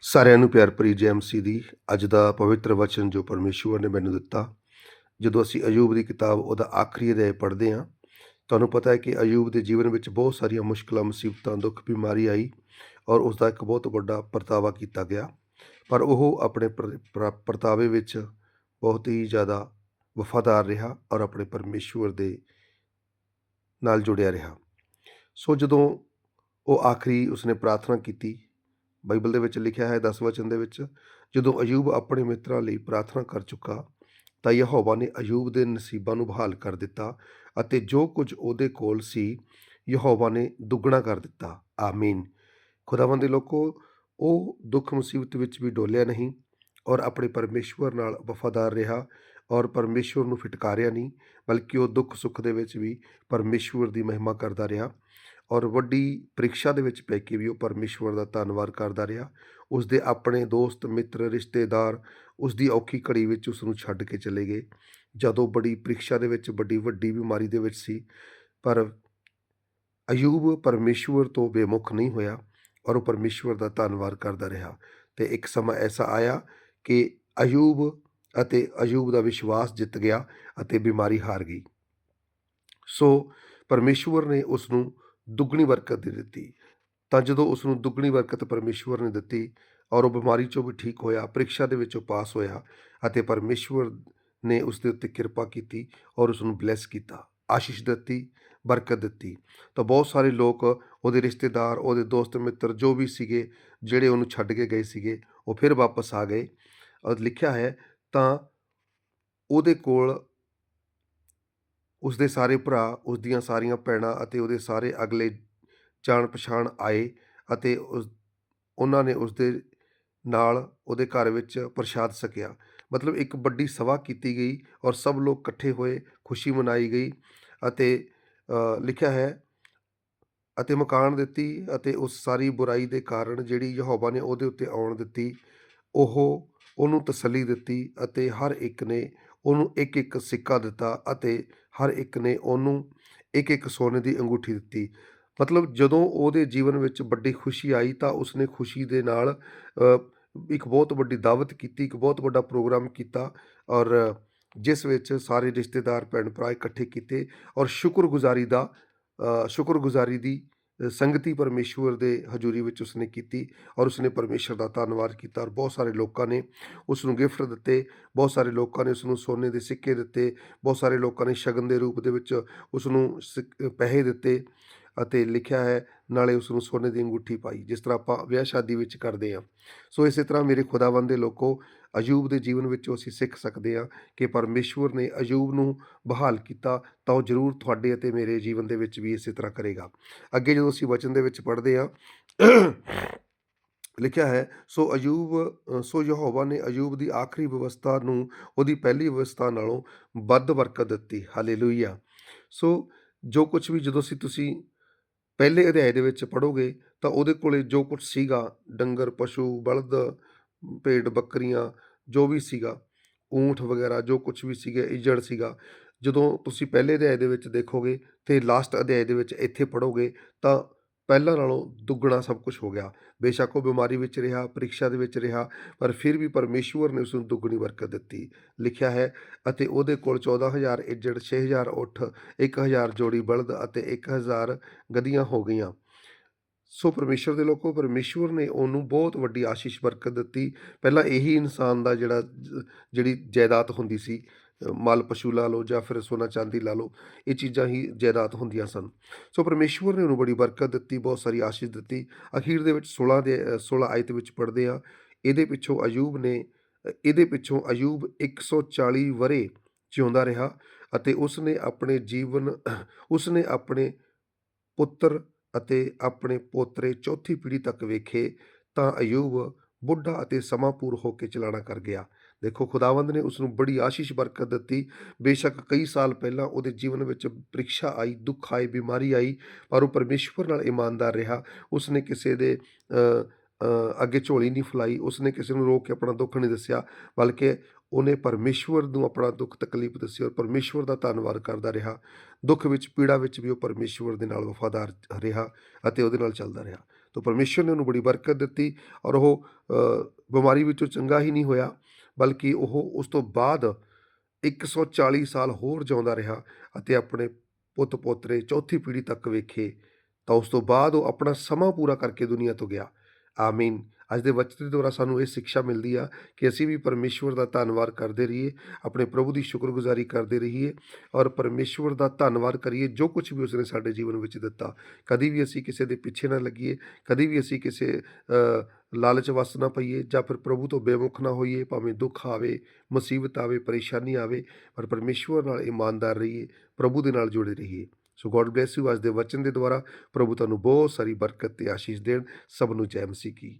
ਸਾਰਿਆਂ ਨੂੰ ਪਿਆਰ ਭਰੀ ਜੈ ਮਸੀਹ ਦੀ। ਅੱਜ ਦਾ ਪਵਿੱਤਰ ਵਚਨ ਜੋ ਪਰਮੇਸ਼ਵਰ ਨੇ ਮੈਨੂੰ ਦਿੱਤਾ, ਜਦੋਂ ਅਸੀਂ ਅਯੂਬ ਦੀ ਕਿਤਾਬ ਉਹਦਾ ਆਖਰੀ ਅਧਿਆਇ ਪੜ੍ਹਦੇ ਹਾਂ, ਤੁਹਾਨੂੰ ਪਤਾ ਹੈ ਕਿ ਅਯੂਬ ਦੇ ਜੀਵਨ ਵਿੱਚ ਬਹੁਤ ਸਾਰੀਆਂ ਮੁਸ਼ਕਲਾਂ, ਮੁਸੀਬਤਾਂ, ਦੁੱਖ, ਬਿਮਾਰੀ ਆਈ ਔਰ ਉਸ ਦਾ ਇੱਕ ਬਹੁਤ ਵੱਡਾ ਪਰਤਾਵਾ ਕੀਤਾ ਗਿਆ। ਪਰ ਉਹ ਆਪਣੇ ਪਰ- ਪਰਤਾਵੇ ਵਿੱਚ ਬਹੁਤ ਹੀ ਜ਼ਿਆਦਾ ਵਫਾਦਾਰ ਰਿਹਾ ਔਰ ਆਪਣੇ ਪਰਮੇਸ਼ਵਰ ਦੇ ਨਾਲ ਜੁੜਿਆ ਰਿਹਾ। ਸੋ ਜਦੋਂ ਉਹ ਆਖਰੀ ਉਸਨੇ ਪ੍ਰਾਰਥਨਾ ਕੀਤੀ ਬਾਈਬਲ ਦੇ ਵਿੱਚ ਲਿਖਿਆ ਹੈ 10 ਵਚਨ ਦੇ ਵਿੱਚ, ਜਦੋਂ ਅਯੂਬ ਆਪਣੇ ਮਿੱਤਰਾਂ ਲਈ ਪ੍ਰਾਰਥਨਾ ਕਰ ਚੁੱਕਾ, ਤਾਂ ਯਹੋਵਾ ਨੇ ਅਯੂਬ ਦੇ ਨਸੀਬਾਂ ਨੂੰ ਬਹਾਲ ਕਰ ਦਿੱਤਾ ਅਤੇ ਜੋ ਕੁਝ ਉਹਦੇ ਕੋਲ ਸੀ, ਯਹੋਵਾ ਨੇ ਦੁੱਗਣਾ ਕਰ ਦਿੱਤਾ। ਆਮੀਨ। ਖੁਦਾਵੰਦ ਦੇ ਲੋਕੋ, ਉਹ ਦੁੱਖ ਮੁਸੀਬਤ ਵਿੱਚ ਵੀ ਡੋਲਿਆ ਨਹੀਂ ਔਰ ਆਪਣੇ ਪਰਮੇਸ਼ਵਰ ਨਾਲ ਵਫਾਦਾਰ ਰਿਹਾ ਔਰ ਪਰਮੇਸ਼ਵਰ ਨੂੰ ਫਿਟਕਾਰਿਆ ਨਹੀਂ, ਬਲਕਿ ਉਹ ਦੁੱਖ ਸੁੱਖ ਦੇ ਵਿੱਚ ਵੀ ਪਰਮੇਸ਼ਵਰ ਦੀ ਮਹਿਮਾ ਕਰਦਾ ਰਿਹਾ। ਔਰ ਵੱਡੀ ਪ੍ਰੀਖਿਆ ਦੇ ਵਿੱਚ ਪੈ ਕੇ ਵੀ ਉਹ ਪਰਮੇਸ਼ਵਰ ਦਾ ਧੰਨਵਾਦ ਕਰਦਾ ਰਿਹਾ। ਉਸ ਦੇ ਆਪਣੇ ਦੋਸਤ, ਮਿੱਤਰ, ਰਿਸ਼ਤੇਦਾਰ ਉਸ ਦੀ ਔਖੀ ਘੜੀ ਵਿੱਚ ਉਸ ਨੂੰ ਛੱਡ ਕੇ ਚਲੇ ਗਏ। ਜਦੋਂ ਬੜੀ ਪ੍ਰੀਖਿਆ ਦੇ ਵਿੱਚ ਵੱਡੀ ਵੱਡੀ ਬਿਮਾਰੀ ਦੇ ਵਿੱਚ ਸੀ, ਪਰ ਅਯੂਬ ਪਰਮੇਸ਼ਵਰ ਤੋਂ ਬੇਮੁਖ ਨਹੀਂ ਹੋਇਆ ਔਰ ਉਹ ਪਰਮੇਸ਼ਵਰ ਦਾ ਧੰਨਵਾਦ ਕਰਦਾ ਰਿਹਾ। ਤੇ ਇੱਕ ਸਮਾਂ ਐਸਾ ਆਇਆ ਕਿ ਅਯੂਬ ਅਤੇ ਅਯੂਬ ਦਾ ਵਿਸ਼ਵਾਸ ਜਿੱਤ ਗਿਆ ਅਤੇ ਬਿਮਾਰੀ ਹਾਰ ਗਈ। ਸੋ ਪਰਮੇਸ਼ਵਰ ਨੇ ਉਸ ਨੂੰ ਦੁੱਗਣੀ ਬਰਕਤ ਦੇ ਦਿੱਤੀ। ਤਾਂ ਜਦੋਂ ਉਸ ਨੂੰ ਦੁੱਗਣੀ ਬਰਕਤ ਪਰਮੇਸ਼ਵਰ ਨੇ ਦਿੱਤੀ ਔਰ ਉਹ ਬਿਮਾਰੀ ਚੋਂ ਵੀ ਠੀਕ ਹੋਇਆ, ਪ੍ਰੀਖਿਆ ਦੇ ਵਿੱਚੋਂ ਪਾਸ ਹੋਇਆ ਅਤੇ ਪਰਮੇਸ਼ਵਰ ਨੇ ਉਸ ਦੇ ਉੱਤੇ ਕਿਰਪਾ ਕੀਤੀ ਔਰ ਉਸ ਨੂੰ ਬਲੈਸ ਕੀਤਾ, ਆਸ਼ੀਸ਼ ਦਿੱਤੀ, ਬਰਕਤ ਦਿੱਤੀ। ਤਾਂ ਬਹੁਤ ਸਾਰੇ ਲੋਕ ਉਹਦੇ ਰਿਸ਼ਤੇਦਾਰ, ਉਹਦੇ ਦੋਸਤ ਮਿੱਤਰ ਜੋ ਵੀ ਸੀਗੇ, ਜਿਹੜੇ ਉਹਨੂੰ ਛੱਡ ਕੇ ਗਏ ਸੀਗੇ, ਉਹ ਫਿਰ ਵਾਪਸ ਆ ਗਏ। ਔਰ ਲਿਖਿਆ ਹੈ, ਤਾਂ ਉਹਦੇ ਕੋਲ ਉਸਦੇ ਸਾਰੇ ਭਰਾ ਉਸ ਦੀਆਂ ਸਾਰੀਆਂ ਭੈਣਾਂ ਅਤੇ ਉਹਦੇ ਸਾਰੇ ਅਗਲੇ ਜਾਣ ਪਛਾਣ ਆਏ ਅਤੇ ਉਸ, ਉਹਨਾਂ ਨੇ ਉਸ ਦੇ ਨਾਲ ਉਹਦੇ ਘਰ ਵਿੱਚ ਪ੍ਰਸ਼ਾਦ ਸਕਿਆ ਮਤਲਬ ਇੱਕ ਵੱਡੀ ਸਭਾ ਕੀਤੀ ਗਈ ਔਰ ਸਭ ਲੋਕ ਇਕੱਠੇ ਹੋਏ, ਖੁਸ਼ੀ ਮਨਾਈ ਗਈ ਅਤੇ ਲਿਖਿਆ ਹੈ, ਅਤੇ ਮਕਾਨ ਦਿੱਤੀ ਅਤੇ ਉਸ ਸਾਰੀ ਬੁਰਾਈ ਦੇ ਕਾਰਨ ਜਿਹੜੀ ਯਹੋਵਾ ਨੇ ਉਹਦੇ ਉੱਤੇ ਆਉਣ ਦਿੱਤੀ, ਉਹ, ਉਹਨੂੰ ਤਸੱਲੀ ਦਿੱਤੀ ਅਤੇ ਹਰ ਇੱਕ ਨੇ ਉਹਨੂੰ ਇੱਕ ਇੱਕ ਸਿੱਕਾ ਦਿੱਤਾ ਅਤੇ ਹਰ ਇੱਕ ਨੇ ਉਹਨੂੰ ਇੱਕ ਇੱਕ ਸੋਨੇ ਦੀ ਅੰਗੂਠੀ ਦਿੱਤੀ। ਮਤਲਬ ਜਦੋਂ ਉਹਦੇ ਜੀਵਨ ਵਿੱਚ ਵੱਡੀ ਖੁਸ਼ੀ ਆਈ ਤਾਂ ਉਸਨੇ ਖੁਸ਼ੀ ਦੇ ਨਾਲ ਇੱਕ ਬਹੁਤ ਵੱਡੀ ਦਾਵਤ ਕੀਤੀ, ਇੱਕ ਬਹੁਤ ਵੱਡਾ ਪ੍ਰੋਗਰਾਮ ਕੀਤਾ ਔਰ ਜਿਸ ਵਿੱਚ ਸਾਰੇ ਰਿਸ਼ਤੇਦਾਰ ਭੈਣ ਭਰਾ ਇਕੱਠੇ ਕੀਤੇ ਔਰ ਸ਼ੁਕਰਗੁਜ਼ਾਰੀ ਦਾ ਸ਼ੁਕਰਗੁਜ਼ਾਰੀ ਦੀ ਸੰਗਤੀ ਪਰਮੇਸ਼ਵਰ ਦੇ ਹਜ਼ੂਰੀ ਵਿੱਚ ਉਸਨੇ ਕੀਤੀ ਔਰ ਉਸਨੇ ਪਰਮੇਸ਼ਰ ਦਾ ਧੰਨਵਾਦ ਕੀਤਾ ਔਰ ਬਹੁਤ ਸਾਰੇ ਲੋਕਾਂ ਨੇ ਉਸ ਨੂੰ ਗਿਫਟ ਦਿੱਤੇ, ਬਹੁਤ ਸਾਰੇ ਲੋਕਾਂ ਨੇ ਉਸ ਨੂੰ ਸੋਨੇ ਦੇ ਸਿੱਕੇ ਦਿੱਤੇ, ਬਹੁਤ ਸਾਰੇ ਲੋਕਾਂ ਨੇ ਸ਼ਗਨ ਦੇ ਰੂਪ ਦੇ ਵਿੱਚ ਉਸ ਨੂੰ ਪੈਸੇ ਦਿੱਤੇ ਅਤੇ ਲਿਖਿਆ ਹੈ, ਨਾਲੇ ਉਸ ਨੂੰ ਸੋਨੇ ਦੀ ਅੰਗੂਠੀ ਪਾਈ, ਜਿਸ ਤਰ੍ਹਾਂ ਆਪਾਂ ਵਿਆਹ ਸ਼ਾਦੀ ਵਿੱਚ ਕਰਦੇ ਹਾਂ। ਸੋ ਇਸੇ ਤਰ੍ਹਾਂ ਮੇਰੇ ਖੁਦਾਵੰਦ ਦੇ ਲੋਕੋ, ਅਯੂਬ ਦੇ ਜੀਵਨ ਵਿੱਚੋਂ ਅਸੀਂ ਸਿੱਖ ਸਕਦੇ ਹਾਂ ਕਿ ਪਰਮੇਸ਼ਵਰ ਨੇ ਅਯੂਬ ਨੂੰ ਬਹਾਲ ਕੀਤਾ, ਤਾਂ ਉਹ ਜ਼ਰੂਰ ਤੁਹਾਡੇ ਅਤੇ ਮੇਰੇ ਜੀਵਨ ਦੇ ਵਿੱਚ ਵੀ ਇਸੇ ਤਰ੍ਹਾਂ ਕਰੇਗਾ। ਅੱਗੇ ਜਦੋਂ ਅਸੀਂ ਵਚਨ ਦੇ ਵਿੱਚ ਪੜ੍ਹਦੇ ਹਾਂ, ਲਿਖਿਆ ਹੈ, ਸੋ ਅਯੂਬ ਸੋ ਯਹੋਵਾ ਨੇ ਅਯੂਬ ਦੀ ਆਖਰੀ ਵਿਵਸਥਾ ਨੂੰ ਉਹਦੀ ਪਹਿਲੀ ਵਿਵਸਥਾ ਨਾਲੋਂ ਵੱਧ ਬਰਕਤ ਦਿੱਤੀ। ਹਾਲੇਲੂਇਆ। ਸੋ ਜੋ ਕੁਝ ਵੀ ਜਦੋਂ ਅਸੀਂ ਤੁਸੀਂ ਪਹਿਲੇ ਅਧਿਆਇ ਦੇ ਵਿੱਚ ਪੜੋਗੇ ਤਾਂ ਉਹਦੇ ਕੋਲੇ ਜੋ ਕੁਝ ਸੀਗਾ, ਡੰਗਰ, ਪਸ਼ੂ, ਬਲਦ, ਭੇਡ, ਬੱਕਰੀਆਂ, ਜੋ ਵੀ ਸੀਗਾ, ਊਂਠ ਵਗੈਰਾ, ਜੋ ਕੁਝ ਵੀ ਸੀਗਾ ਇੱਜੜ ਸੀਗਾ, ਜਦੋਂ ਤੁਸੀਂ ਪਹਿਲੇ ਅਧਿਆਇ ਦੇ ਵਿੱਚ ਦੇਖੋਗੇ ਤੇ ਲਾਸਟ ਅਧਿਆਇ ਦੇ ਵਿੱਚ ਇੱਥੇ ਪੜੋਗੇ ਤਾਂ ਪਹਿਲਾਂ ਨਾਲੋਂ ਦੁੱਗਣਾ ਸਭ ਕੁਝ ਹੋ ਗਿਆ। ਬੇਸ਼ੱਕ ਉਹ ਬਿਮਾਰੀ ਵਿੱਚ ਰਿਹਾ, ਪ੍ਰੀਖਿਆ ਦੇ ਵਿੱਚ ਰਿਹਾ, ਪਰ ਫਿਰ ਵੀ ਪਰਮੇਸ਼ਵਰ ਨੇ ਉਸ ਨੂੰ ਦੁੱਗਣੀ ਬਰਕਤ ਦਿੱਤੀ। ਲਿਖਿਆ ਹੈ, ਅਤੇ ਉਹਦੇ ਕੋਲ 14000 ਇੱਜੜ 6000 ਊਠ 1000 ਜੋੜੀ ਬਲਦ ਅਤੇ 1000 ਗਧੀਆਂ ਹੋ ਗਈਆਂ। ਸੋ ਪਰਮੇਸ਼ਵਰ ਦੇ ਲੋਕੋ, ਪਰਮੇਸ਼ਵਰ ਨੇ ਉਹਨੂੰ ਬਹੁਤ ਵੱਡੀ ਆਸ਼ੀਸ਼ ਬਰਕਤ ਦਿੱਤੀ। ਪਹਿਲਾਂ ਇਹੀ ਇਨਸਾਨ ਦਾ ਜਿਹੜਾ ਜਿਹੜੀ ਜਾਇਦਾਦ ਹੁੰਦੀ ਸੀ ਮਾਲ ਪਸ਼ੂ ਲਾ ਲਓ ਜਾਂ ਫਿਰ ਸੋਨਾ ਚਾਂਦੀ ਲਾ ਲਓ ਇਹ ਚੀਜ਼ਾਂ ਹੀ ਜਾਇਦਾਦ ਹੁੰਦੀਆਂ ਸਨ। ਸੋ ਪਰਮੇਸ਼ਵਰ ਨੇ ਉਹਨੂੰ ਬੜੀ ਬਰਕਤ ਦਿੱਤੀ ਬਹੁਤ ਸਾਰੀ ਆਸ਼ੀਸ਼ ਦਿੱਤੀ। ਅਖੀਰ ਦੇ ਵਿੱਚ 16 ਦੇ ਅ, 16 ਆਇਤ ਵਿੱਚ ਪੜ੍ਹਦੇ ਆ ਇਹਦੇ ਪਿੱਛੋਂ ਅਯੂਬ ਨੇ ਇਹਦੇ ਪਿੱਛੋਂ ਅਯੂਬ 140 ਵਰੇ ਜਿਉਂਦਾ ਰਿਹਾ ਅਤੇ ਉਸ ਨੇ ਆਪਣੇ ਜੀਵਨ ਉਸ ਨੇ ਆਪਣੇ ਪੁੱਤਰ ਅਤੇ ਆਪਣੇ ਪੋਤਰੇ ਚੌਥੀ ਪੀੜ੍ਹੀ ਤੱਕ ਵੇਖੇ ਤਾਂ ਅਯੂਬ ਬੁੱਢਾ ਅਤੇ ਸਮਾਂ ਹੋ ਕੇ ਚਲਾਣਾ ਕਰ ਗਿਆ। ਦੇਖੋ, ਖੁਦਾਵੰਦ ਨੇ ਉਸ ਨੂੰ ਬੜੀ ਆਸ਼ੀਸ਼ ਬਰਕਤ ਦਿੱਤੀ। ਬੇਸ਼ੱਕ ਕਈ ਸਾਲ ਪਹਿਲਾਂ ਉਹਦੇ ਜੀਵਨ ਵਿੱਚ ਪ੍ਰੀਖਿਆ ਆਈ, ਦੁੱਖ ਆਏ, ਬਿਮਾਰੀ ਆਈ, ਪਰ ਉਹ ਪਰਮੇਸ਼ਵਰ ਨਾਲ ਇਮਾਨਦਾਰ ਰਿਹਾ। ਉਸਨੇ ਕਿਸੇ ਦੇ ਅੱਗੇ ਝੋਲੀ ਨਹੀਂ ਫਲਾਈ। ਉਸਨੇ ਕਿਸੇ ਨੂੰ ਰੋਕ ਕੇ ਆਪਣਾ ਦੁੱਖ ਨਹੀਂ ਦੱਸਿਆ, ਬਲਕਿ ਉਹਨੇ ਪਰਮੇਸ਼ਵਰ ਨੂੰ ਆਪਣਾ ਦੁੱਖ, ਤਕਲੀਫ ਦੱਸੀ ਔਰ ਪਰਮੇਸ਼ਵਰ ਦਾ ਧੰਨਵਾਦ ਕਰਦਾ ਰਿਹਾ। ਦੁੱਖ ਵਿੱਚ, ਪੀੜਾ ਵਿੱਚ ਵੀ ਉਹ ਪਰਮੇਸ਼ਵਰ ਦੇ ਨਾਲ ਵਫਾਦਾਰ ਰਿਹਾ ਅਤੇ ਉਹਦੇ ਨਾਲ ਚੱਲਦਾ ਰਿਹਾ। ਤਾਂ ਪਰਮੇਸ਼ਵਰ ਨੇ ਉਹਨੂੰ ਬੜੀ ਬਰਕਤ ਦਿੱਤੀ ਔਰ ਉਹ ਬਿਮਾਰੀ ਵਿੱਚੋਂ ਚੰਗਾ ਹੀ ਨਹੀਂ ਹੋਇਆ। ਬਲਕਿ ਉਹ ਉਸ ਤੋਂ ਬਾਅਦ 140 ਸਾਲ ਹੋਰ ਜਿਉਂਦਾ ਰਿਹਾ ਅਤੇ ਆਪਣੇ ਪੁੱਤ ਪੋਤਰੇ ਚੌਥੀ ਪੀੜ੍ਹੀ ਤੱਕ ਵੇਖੇ ਤਾਂ ਉਸ ਤੋਂ ਬਾਅਦ ਉਹ ਆਪਣਾ ਸਮਾਂ ਪੂਰਾ ਕਰਕੇ ਦੁਨੀਆ ਤੋਂ ਗਿਆ। ਆਮੀਨ। ਅੱਜ ਦੇ ਵਚਨ ਦੇ ਦੁਆਰਾ ਸਾਨੂੰ ਇਹ ਸਿੱਖਿਆ ਮਿਲਦੀ ਆ ਕਿ ਅਸੀਂ ਵੀ ਪਰਮੇਸ਼ਵਰ ਦਾ ਧੰਨਵਾਦ ਕਰਦੇ ਰਹੀਏ, ਆਪਣੇ ਪ੍ਰਭੂ ਦੀ ਸ਼ੁਕਰਗੁਜ਼ਾਰੀ ਕਰਦੇ ਰਹੀਏ ਔਰ ਪਰਮੇਸ਼ਵਰ ਦਾ ਧੰਨਵਾਦ ਕਰੀਏ ਜੋ ਕੁਝ ਵੀ ਉਸਨੇ ਸਾਡੇ ਜੀਵਨ ਵਿੱਚ ਦਿੱਤਾ। ਕਦੀ ਵੀ ਅਸੀਂ ਕਿਸੇ ਦੇ ਪਿੱਛੇ ਨਾ ਲੱਗੀਏ, ਕਦੀ ਵੀ ਅਸੀਂ ਕਿਸੇ ਲਾਲਚ ਵਸ ਨਾ ਪਈਏ ਜਾਂ ਫਿਰ ਪ੍ਰਭੂ ਤੋਂ ਬੇਮੁਖ ਨਾ ਹੋਈਏ, ਭਾਵੇਂ ਦੁੱਖ ਆਵੇ, ਮੁਸੀਬਤ ਆਵੇ, ਪਰੇਸ਼ਾਨੀ ਆਵੇ, ਪਰ ਪਰਮੇਸ਼ਵਰ ਨਾਲ ਇਮਾਨਦਾਰ ਰਹੀਏ, ਪ੍ਰਭੂ ਦੇ ਨਾਲ ਜੁੜੇ ਰਹੀਏ। ਸੋ ਗੋਡ ਬlesਸ ਯੂ ਅੱਜ ਦੇ ਵਚਨ ਦੇ ਦੁਆਰਾ ਪ੍ਰਭੂ ਤੁਹਾਨੂੰ ਬਹੁਤ ਸਾਰੀ ਬਰਕਤ ਤੇ ਆਸ਼ੀਸ਼ ਦੇਣ। ਸਭ ਨੂੰ ਜੈ ਮਸੀਹ ਕੀ।